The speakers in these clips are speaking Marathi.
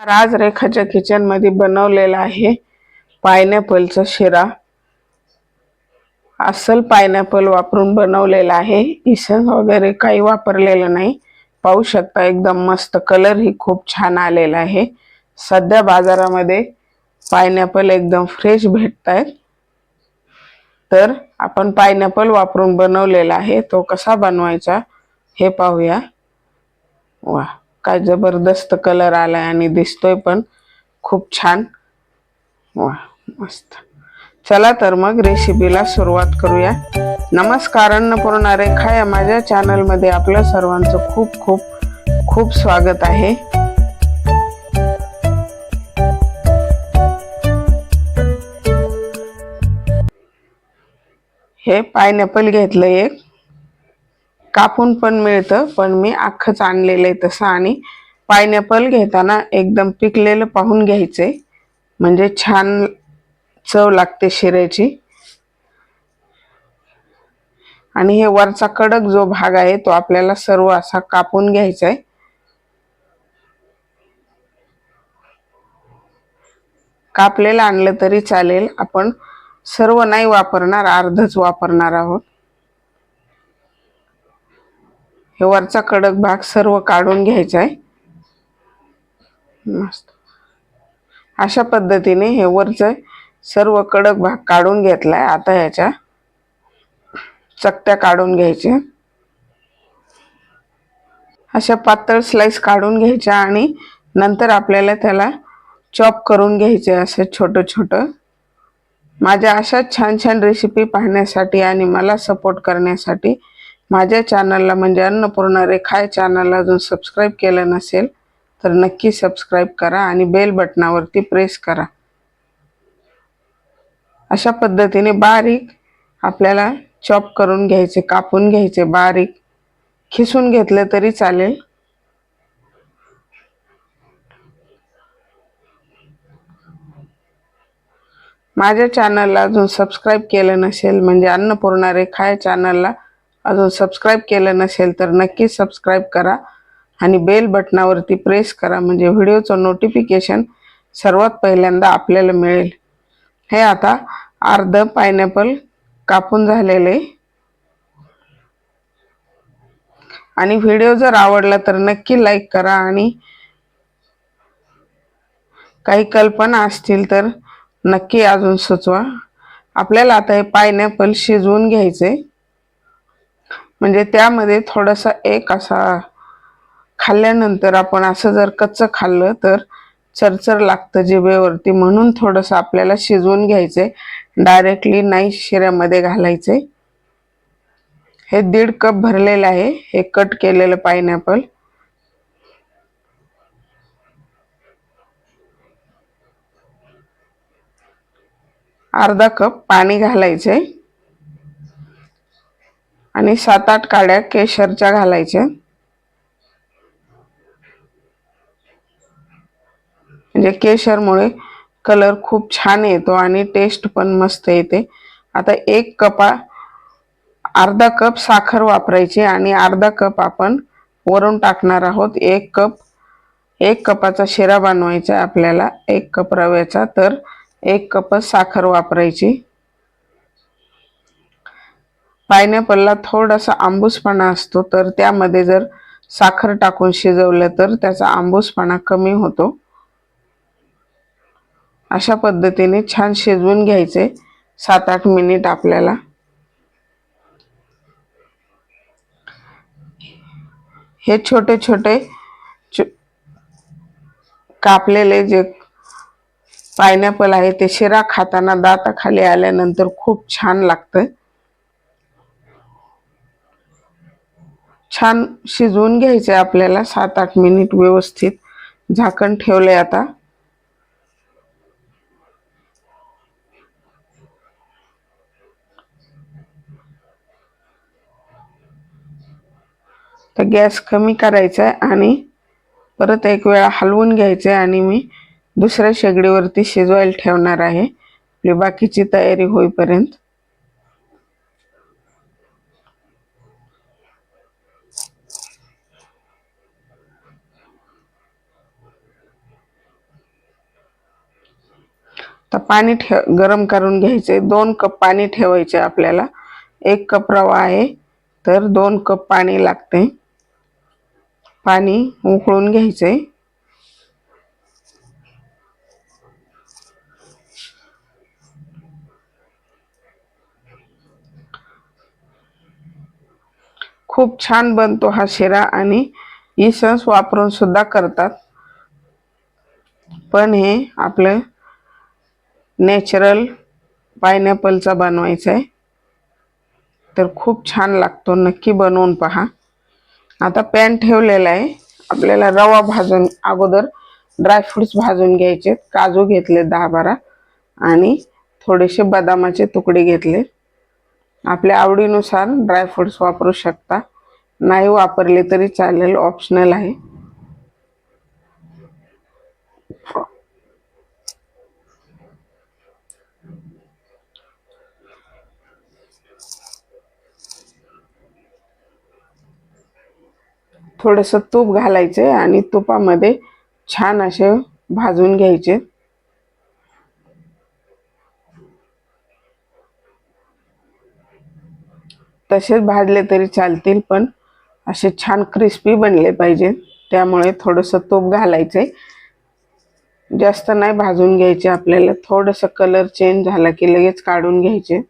राज रेखाच्या किचनमध्ये बनवलेला आहे पायनॅपलचा शिरा. अस्सल पायनॅपल वापरून बनवलेला आहे. इसन वगैरे काही वापरलेलं नाही. पाहू शकता एकदम मस्त कलर ही खूप छान आलेला आहे. सध्या बाजारामध्ये पायनॅपल एकदम फ्रेश भेटत आहेत तर आपण पायनॅपल वापरून बनवलेला आहे. तो कसा बनवायचा हे पाहूया. वा काय जबरदस्त कलर आलाय आणि दिसतोय पण खूप छान. वा मस्त. चला तर मग रेसिपीला सुरुवात करूया. नमस्कार अन्नपूर्णा रेखा या माझ्या चॅनलमध्ये आपलं सर्वांचं खूप खूप खूप स्वागत आहे. हे पायनॅपल घेतलं एक. कापून पण मिळतं पण मी अख्खंच आणलेलं आहे तसं आणि पायनॅपल घेताना एकदम पिकलेलं पाहून घ्यायचे. म्हणजे छान चव लागते शिऱ्याची आणि हे वरचा कडक जो भाग आहे तो आपल्याला सर्व असा कापून घ्यायचा आहे. कापलेलं आणलं तरी चालेल. आपण सर्व नाही वापरणार अर्धच वापरणार आहोत. हे वरचा कडक भाग सर्व काढून घ्यायचा आहे. मस्त. अशा पद्धतीने हे वरचं सर्व कडक भाग काढून घेतला आहे आता ह्याच्या चकत्या काढून घ्यायच्या. अशा पातळ स्लाइस काढून घ्यायच्या आणि नंतर आपल्याला त्याला चॉप करून घ्यायचे असं छोटं छोटं. माझ्या अशा छान छान रेसिपी पाहण्यासाठी आणि मला सपोर्ट करण्यासाठी माझ्या चॅनलला म्हणजे अन्नपूर्णा रेखा चॅनलला अजून सबस्क्राईब केलं नसेल तर नक्की सबस्क्राईब करा आणि बेल बटनावरती प्रेस करा. अशा पद्धतीने बारीक आपल्याला चॉप करून घ्यायचे कापून घ्यायचे बारीक. खिसून घेतले तरी चालेल. माझ्या चॅनलला अजून सबस्क्राईब केलं नसेल म्हणजे अन्नपूर्णा रेखा या चॅनलला अजून सबस्क्राईब केलं नसेल तर नक्की सबस्क्राईब करा आणि बेल बटनावरती प्रेस करा. म्हणजे व्हिडिओचं नोटिफिकेशन सर्वात पहिल्यांदा आपल्याला मिळेल. हे आता अर्ध पायनॅपल कापून झालेले. आणि व्हिडिओ जर आवडला तर नक्की लाईक करा आणि काही कल्पना असतील तर नक्की अजून सुचवा. आपल्याला आता हे पायनॅपल शिजवून घ्यायचे म्हणजे त्यामध्ये थोडासा एक असा खाल्ल्यानंतर आपण असं जर कच्चं खाल्लं तर चरचर लागतं जिभेवरती म्हणून थोडंसं आपल्याला शिजवून घ्यायचे. डायरेक्टली नाही शिऱ्यामध्ये घालायचे. हे दीड कप भरलेलं आहे. हे कट केलेलं पायनॅपल. अर्धा कप पाणी घालायचे. आणि सात आठ काड्या केशरच्या घालायच्या. म्हणजे केशरमुळे कलर खूप छान येतो आणि टेस्ट पण मस्त येते. आता एक कपा अर्धा कप साखर वापरायची आणि अर्धा कप आपण वरून टाकणार आहोत. एक कप एक कपाचा शिरा बनवायचा आपल्याला एक कप रव्याचा तर एक कपच साखर वापरायची. पायनॅपलला थोडासा आंबूसपणा असतो तर त्यामध्ये जर साखर टाकून शिजवलं तर त्याचा आंबूसपणा कमी होतो. अशा पद्धतीने छान शिजवून घ्यायचे. सात आठ मिनिट आपल्याला. हे छोटे छोटे कापलेले जे पायनॅपल आहे ते शिरा खाताना दाताखाली आल्यानंतर खूप छान लागतं छान शिजवून घ्यायचे आपल्याला सात आठ मिनिट व्यवस्थित. झाकण ठेवले आता. तर गॅस कमी करायचा आहे आणि परत एक वेळा हलवून घ्यायचं आहे आणि मी दुसऱ्या शेगडीवरती शिजवायला ठेवणार आहे. आपली बाकीची तयारी होईपर्यंत. आता पाणी ठेव गरम करून घ्यायचे. दोन कप पाणी ठेवायचे आपल्याला. एक कप रवा आहे तर दोन कप पाणी लागते. पाणी उकळून घ्यायचे. खूप छान बनतो हा शिरा आणि इसन्स वापरून सुद्धा करतात. पण हे आपलं नॅचरल पायनॅपलचा बनवायचा आहे तर खूप छान लागतो. नक्की बनवून पहा. आता पॅन ठेवलेला आहे. आपल्याला रवा भाजून अगोदर ड्रायफ्रुट्स भाजून घ्यायचे. काजू घेतले दहा बारा आणि थोडेसे बदामाचे तुकडे घेतले. आपल्या आवडीनुसार ड्रायफ्रुट्स वापरू शकता. नाही वापरले तरी चालेल. ऑप्शनल आहे. थोडंसं तूप घालायचे आणि तुपामध्ये छान असे भाजून घ्यायचे. तसेच भाजले तरी चालतील पण असे छान क्रिस्पी बनले पाहिजे. त्यामुळे थोडंसं तूप घालायचे. जास्त नाही भाजून घ्यायचे आपल्याला. थोडंसं कलर चेंज झाला की लगेच काढून घ्यायचे.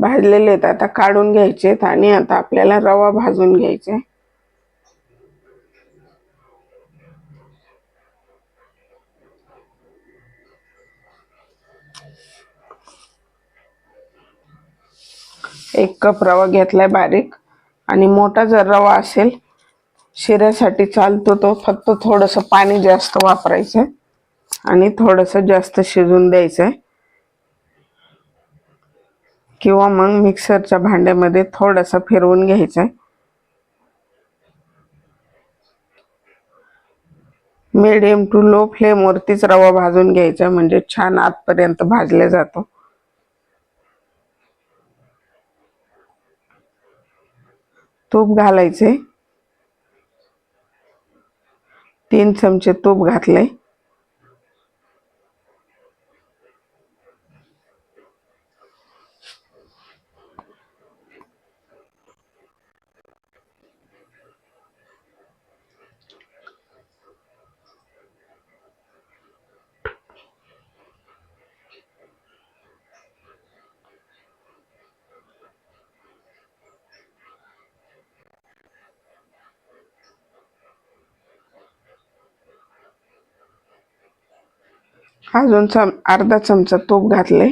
भाजलेले आहेत. आता काढून घ्यायचेत आणि आता आपल्याला रवा भाजून घ्यायचा एक कप रवा घेतलाय बारीक आणि मोठा जर रवा असेल शिऱ्यासाठी चालतो तो फक्त थोडंसं पाणी जास्त वापरायचं आणि थोडंसं जास्त शिजून द्यायचं आहे. किंवा मग मिक्सरच्या भांड्यामध्ये थोडंसं फिरवून घ्यायचं मिडियम टू लो फ्लेमवरतीच रवा भाजून घ्यायचा म्हणजे छान आतपर्यंत भाजले जातो. तूप घालायचे तीन चमचे तूप घातले अजून चम अर्धा चमचा तूप घातले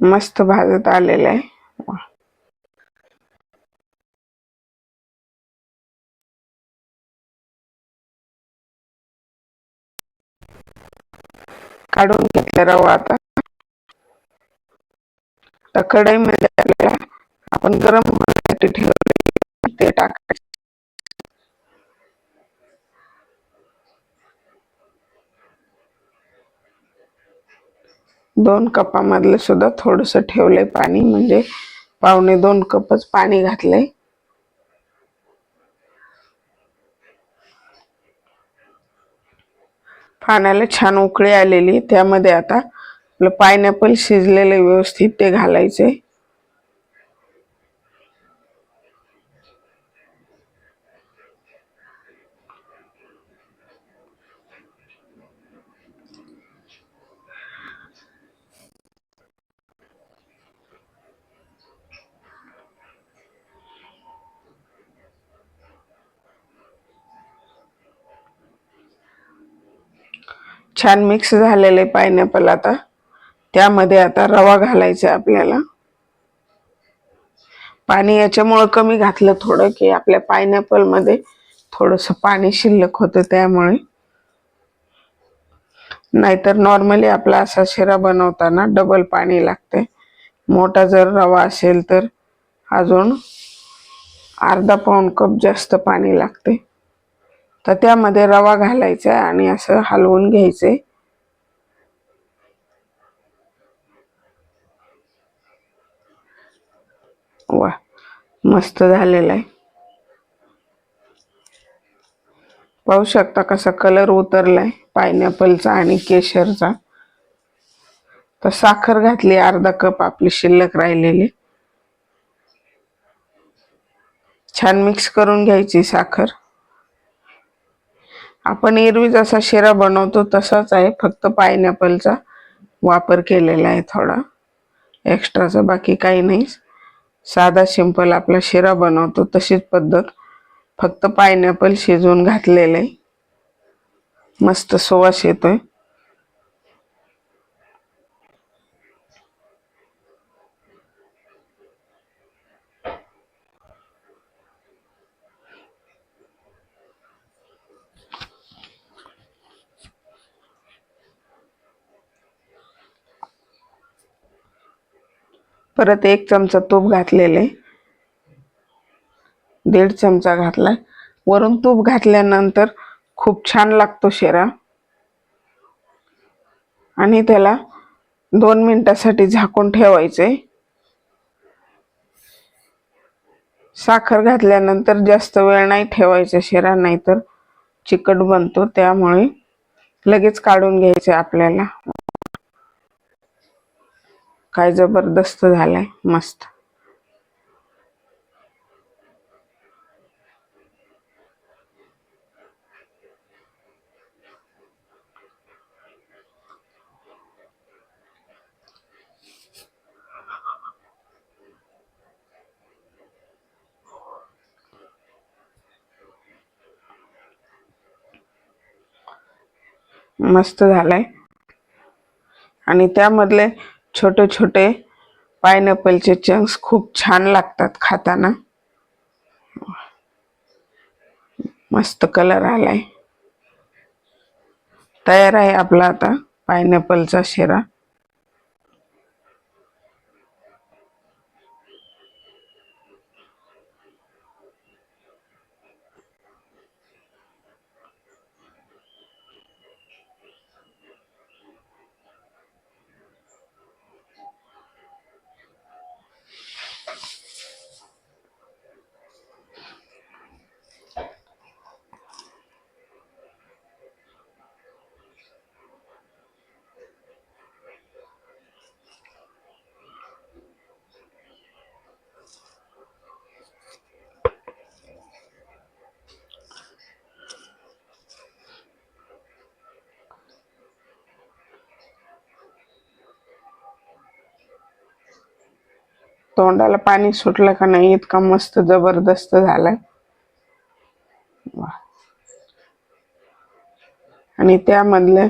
मस्त भाजत आलेलं आहे. काढून घेतलं रवा आता. तर कढईमध्ये आपल्याला आपण गरम होण्यासाठी ठेवले ते टाकायचे. दोन कपामधलं सुद्धा थोडंसं ठेवलंय पाणी म्हणजे पावणे दोन कपच पाणी घातलंय. पाण्याला छान उकळी आलेली त्यामध्ये आता आपलं पायनॅपल शिजलेले व्यवस्थित ते घालायचे छान मिक्स झालेले पायनॅपल आता. त्यामध्ये आता रवा घालायचा आहे आपल्याला. पाणी याच्यामुळं कमी घातलं थोडं की आपल्या पायनॅपलमध्ये थोडंसं पाणी शिल्लक होतं त्यामुळे. नाहीतर नॉर्मली आपला असा शिरा बनवताना डबल पाणी लागते मोठा जर रवा असेल तर अजून अर्धा पाऊण कप जास्त पाणी लागते तर त्यामध्ये रवा घालायचा आणि असं हलवून घ्यायचे वा मस्त झालेला आहे. पाहू शकता कसा कलर उतरलाय पायनॅपलचा आणि केशरचा. तर साखर घातली अर्धा कप आपली शिल्लक राहिलेली. छान मिक्स करून घ्यायची साखर. आपण एरवी जसा शिरा बनवतो तसाच आहे फक्त पायनॅपलचा वापर केलेला आहे थोडा. एक्स्ट्राचा बाकी काही नाही. साधा सिंपल आपला शिरा बनवतो तशीच पद्धत. फक्त पायनॅपल शिजवून घातलेलं आहे. मस्त सुवास येतोय. परत एक चमचा तूप घातलेले. दीड चमचा घातला वरून तूप घातल्यानंतर खूप छान लागतो शिरा. आणि त्याला दोन मिनिटासाठी झाकून ठेवायचे. साखर घातल्यानंतर जास्त वेळ नाही ठेवायचा शिरा नाहीतर चिकट बनतो. त्यामुळे लगेच काढून घ्यायचे आपल्याला. काय जबरदस्त झालाय मस्त. मस्त झालाय. आणि त्यामधले छोटे छोटे पायनॅपलचे चंक्स खूप छान लागतात खाताना. मस्त कलर आलाय. तयार आहे आपला आता पायनॅपलचा शिरा. तोंडाला पाणी सुटलं का नाही इतका मस्त जबरदस्त झालाय. आणि त्यामधले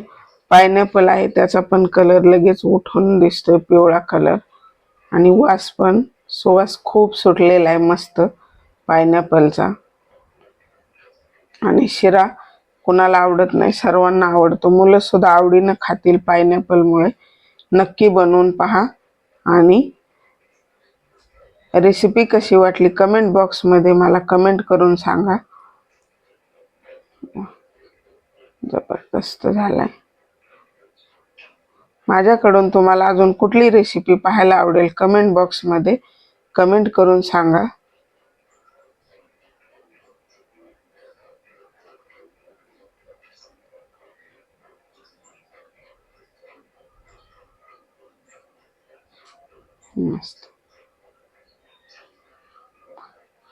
पायनॅपल आहे त्याचा पण कलर लगेच उठून दिसतोय पिवळा कलर आणि वास पण सुवास खूप सुटलेला आहे मस्त पायनॅपलचा आणि शिरा कुणाला आवडत नाही सर्वांना आवडतो. मुलं सुद्धा आवडीनं खातील पायनॅपलमुळे नक्की बनवून पहा. आणि रेसिपी कशी वाटली कमेंट बॉक्समध्ये मला कमेंट करून सांगा. जबरदस्त झालाय. माझ्याकडून तुम्हाला अजून कुठली रेसिपी पाहायला आवडेल कमेंट बॉक्समध्ये कमेंट करून सांगा. मस्त.